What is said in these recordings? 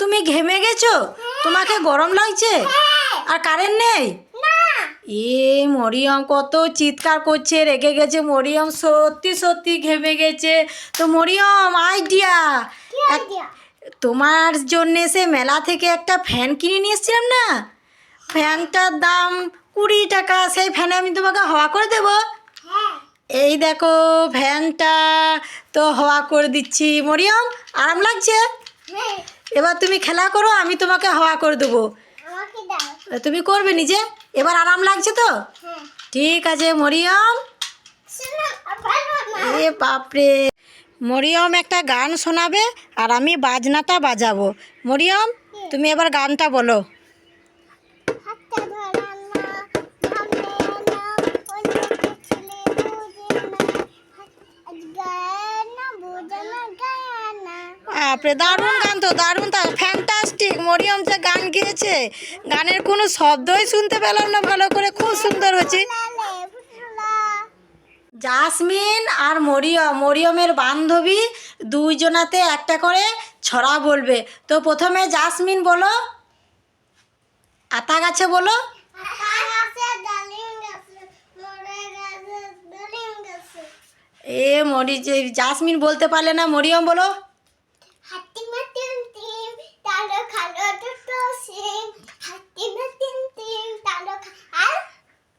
তুমি ঘেমে গেছো? তোমাকে গরম লাগছে? আর কারেন্ট নেই? এ মরিয়ম কত চিৎকার করছে রেগে গেছে মরিয়ম সত্যি সত্যি ঘেমে গেছে। তো মরিয়ম আইডিয়া তোমার জন্যে সে মেলা থেকে একটা ফ্যান কিনে নিয়ে এসেছিলাম না? ফ্যানটার দাম কুড়ি টাকা সেই ফ্যানে আমি তোমাকে হাওয়া করে দেবো। এই দেখো ফ্যানটা তো হাওয়া করে দিচ্ছি। মরিয়ম আরাম লাগছে? এবার তুমি খেলা করো আমি তোমাকে হাওয়া করে দেবো। তুমি করবে নিজে? এবার আরাম লাগছে তো? ঠিক আছে মরিয়ম। এ বাপরে। মরিয়ম একটা গান শোনাবে আর আমি বাজনাটা বাজাবো। মরিয়ম তুমি এবার গানটা বলো। বাপরে, দারুণ গান তো, দারুণ তো। ফ্যান্টাস্টিক মরিয়ম যে গান গেয়েছে, গানের কোনো শব্দই শুনতে পেলাম না, ভালো করে খুব সুন্দর হচ্ছে জাসমিন আর মরিয়ম, মরিয়মের বান্ধবী দুইজনাতে একটা করে ছড়া বলবে। তো প্রথমে জাসমিন বলো, আতা গাছে বলো। এ মরি, যে জাসমিন বলতে পারলে না, মরিয়ম বলো।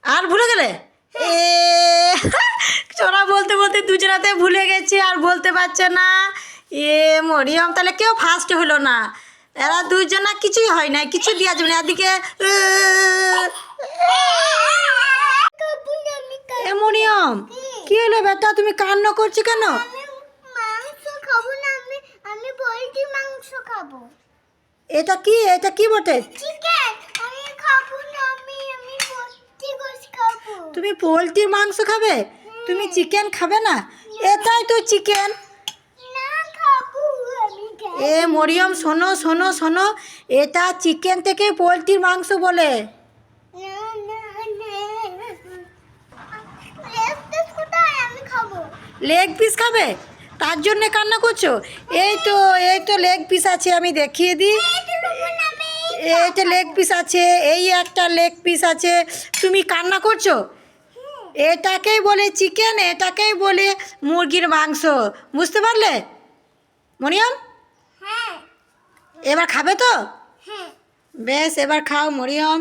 আর? ভুলে গেলে? এ ছড়া বলতে বলতে দুজনাতে ভুলে গেছে আর বলতে পারছে না। এ মরিয়ম তাহলে কেউ ফার্স্ট হলো না। এরা দুজনা কিছুই হয় না কিছু দেওয়া যাবে না। এদিকে মরিয়ম কি? হলো বেটা? তুমি কান্না করছ কেন মাংস খাব না আমি আমি পোলট্রি মাংস খাব। এটা কি? এটা কি বটে? চিকেন আমি খাব না আমি আমি পোলট্রি গোশ খাব। তুমি পোলট্রির মাংস খাবে? তুমি চিকেন খাবে না? এটাই তো চিকেন না খাব আমি এ মরিয়ম শোনো শোনো শোনো। এটা চিকেন থেকে পোলট্রির মাংস বলে। না না না লেগ পিস খাবে? তার জন্য কান্না করছ? এই তো এই তো লেগ পিস আছে, আমি দেখিয়ে দিই। এই তো লেগ পিস আছে, এই একটা লেগ পিস আছে। তুমি কান্না করছ? এটাকেই বলে চিকেন এটাকেই বলে মুরগির মাংস। বুঝতে পারলে? মরিয়ম এবার খাবে তো? বেশ, এবার খাও মরিয়ম।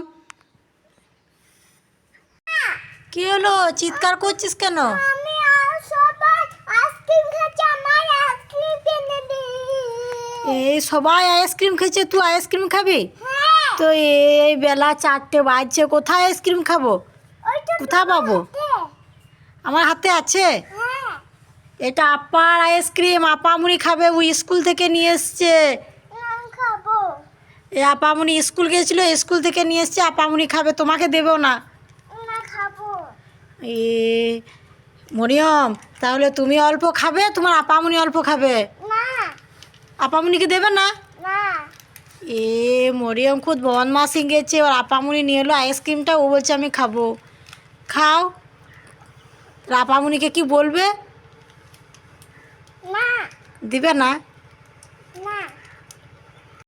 কি হলো? চিৎকার করছিস কেন আমি আর সবাই আইসক্রিম খাচ্ছি আমার আইসক্রিম কিনে দে এই সবাই আইসক্রিম খেয়েছে তুই আইসক্রিম খাবি? হ্যাঁ। তো এই বেলা চারটে বাজছে কোথায় আইসক্রিম খাব? কোথায় পাবো? আমার হাতে। আছে? হ্যাঁ। এটা আপার আইসক্রিম আপামুনি খাবে ওই স্কুল থেকে নিয়ে এসছে। এই আপামুনি স্কুল গিয়েছিল স্কুল থেকে নিয়ে এসছে আপামুনি খাবে তোমাকে দেবো না। এ মরিয়ম তাহলে তুমি অল্প খাবে তোমার আপামুনি অল্প খাবে। আপামুনিকে দেবে না? এ মরিয়ম মা সিং গেছে ওর আপামুনি নিয়ে এলো আইসক্রিমটা ও বলছে আমি খাব। খাও। আপামুনিকে কি বলবে? দিবে না?